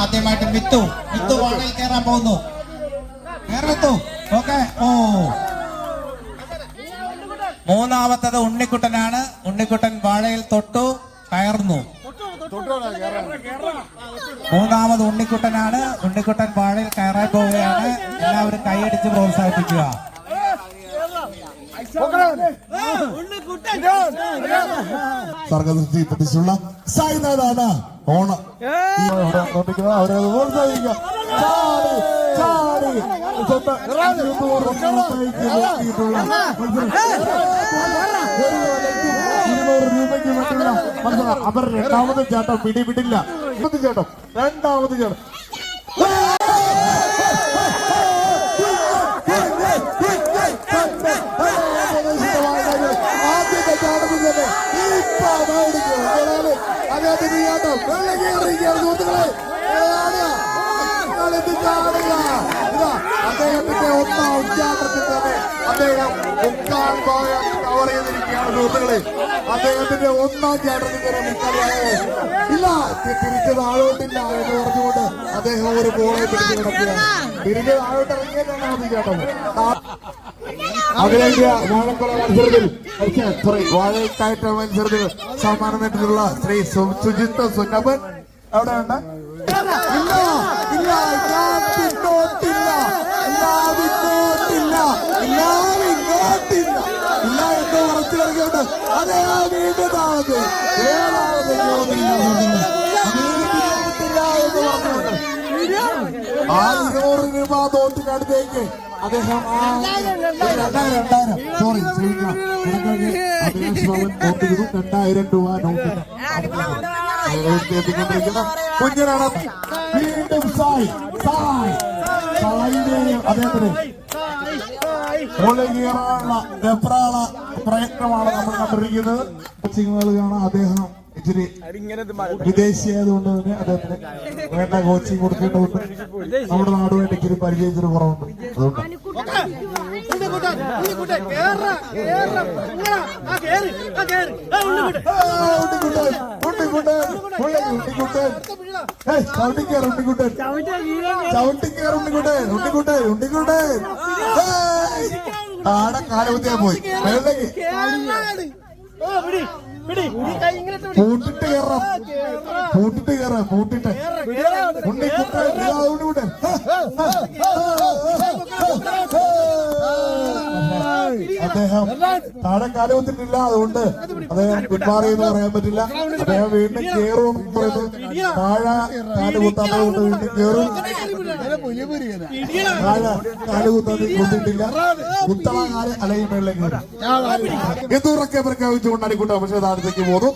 ആദ്യമായിട്ട് മിത്തു മിത്തു വാണിൽ കയറാൻ പോകുന്നു. കയറത്തു. ഓക്കെ. ഓ. മൂന്നാമത്തത് ഉണ്ണിക്കുട്ടനാണ്. ഉണ്ണിക്കുട്ടൻ വാഴയിൽ തൊട്ടു കയർന്നു മൂന്നാമത് ഉണ്ണിക്കുട്ടനാണ്. ഉണ്ണിക്കുട്ടൻ വാഴയിൽ കയറാൻ പോവുകയാണ്. എല്ലാവരും കൈയടിച്ച് പ്രോത്സാഹിപ്പിക്കുക. സർഗദൃഷ്ടി പറ്റിച്ചുള്ള സായിനാഥാണ്. ഓണം. അവരെ ഇരുന്നൂറ് രൂപയ്ക്ക് മത്സരം. അവർ രണ്ടാമത് ചേട്ടം പിടിപിടില്ല രണ്ടാമത് ചേട്ടം രണ്ടാമത് ചേട്ടം ആദ്യത്തെ ചാട്ടത്തിൽ തന്നെ മേടിക്കും അതാണ് അദ്ദേഹത്തിന്റെ ചാട്ടം വെള്ളക്കേറിയിരിക്കുകയാണ് സുഹൃത്തുക്കളെ ഏതാണ്? നിങ്ങളിത് കാണുക അദ്ദേഹത്തിന്റെ ഒന്നാം ചാട്ടത്തിൽ തന്നെ അദ്ദേഹം മുക്കാൽ ഭാഗം കവർ ചെയ്തിരിക്കുകയാണ് സുഹൃത്തുക്കളെ അദ്ദേഹത്തിന്റെ ഒന്നാം ചാട്ടത്തിൽ തന്നെ ഇല്ല തിരിച്ച് താഴോട്ടില്ല എന്ന് പറഞ്ഞുകൊണ്ട് അദ്ദേഹം ഒരു ബോളെ പിടിച്ചു കിടക്കുകയാണ് തിരിച്ച് താഴോട്ട് ഇറങ്ങിയിട്ടാണ് ആദ്യ അഖിലേന്ത്യാ വാഴക്കുള മത്സരത്തിൽ സോറി വാഴക്കായിട്ട് മത്സരത്തിൽ സമ്മാനം നേട്ടിട്ടുള്ള ശ്രീ സുജിത്ത് സുന്നപ്പൻ. എവിടെയുണ്ട് ഇല്ല ഇല്ല ഞാൻ പിന്നോട്ടില്ല. ഇല്ല പിന്നോട്ടില്ല ഇല്ല എന്ന് ഉറച്ചു കിടക്കുന്നുണ്ട് അതേ വീണ്ടും ചോദ്യം പിന്നോട്ടില്ല എന്ന് പറഞ്ഞുകൊണ്ട് ആ ഇരുന്നൂറ് രൂപ നോട്ടിനടുത്തേക്ക്. അദ്ദേഹം രണ്ടായിരം സോറി രൂപ നോട്ട് വീണ്ടും സായി സായ് പ്രയത്നമാണ് നമ്മൾ കണ്ടിരിക്കുന്നത്. അദ്ദേഹം ഇച്ചിരി വിദേശിയായതുകൊണ്ട് തന്നെ അദ്ദേഹത്തിന് വേണ്ട കോച്ചിങ് കൊടുക്കേണ്ടതുണ്ട്. നമ്മുടെ നാടുമായിട്ട് ഇച്ചിരി പരിചയത്തിന് കുറവുണ്ട്. അതുകൊണ്ട് ആ, ഉണ്ണിക്കുട്ടൻ, ഉള്ളി, ഉണ്ണിക്കുട്ടൻ. ഉണ്ണിക്കുട്ടൻ. ഉണ്ണിക്കുട്ടൻ, താഴെ കാലുകുത്തിയാ പോയി പൂട്ടിട്ട് കയറാം പൂട്ടിട്ട് കയറാം പൂട്ടിട്ട് ഉണ്ണിക്കുട്ടൻ ഉണ്ണിക്കുട്ടൻ അദ്ദേഹം താഴെ കാലുവത്തിട്ടില്ല അതുകൊണ്ട് അദ്ദേഹം പിന്മാറിയെന്ന് പറയാൻ പറ്റില്ല. അദ്ദേഹം വീണ്ടും കേറും താഴെ കാലുകുത്താതെ കൊണ്ട് വീണ്ടും കേറും. താഴെ കാലുകുത്താതെ കുത്തിട്ടില്ല. കുത്തള കാൽ അലയും മേളിലേക്ക് എന്തുറക്കെ പ്രഖ്യാപിച്ചുകൊണ്ട് അടിക്കൂട്ട പക്ഷേ താഴത്തേക്ക് പോകും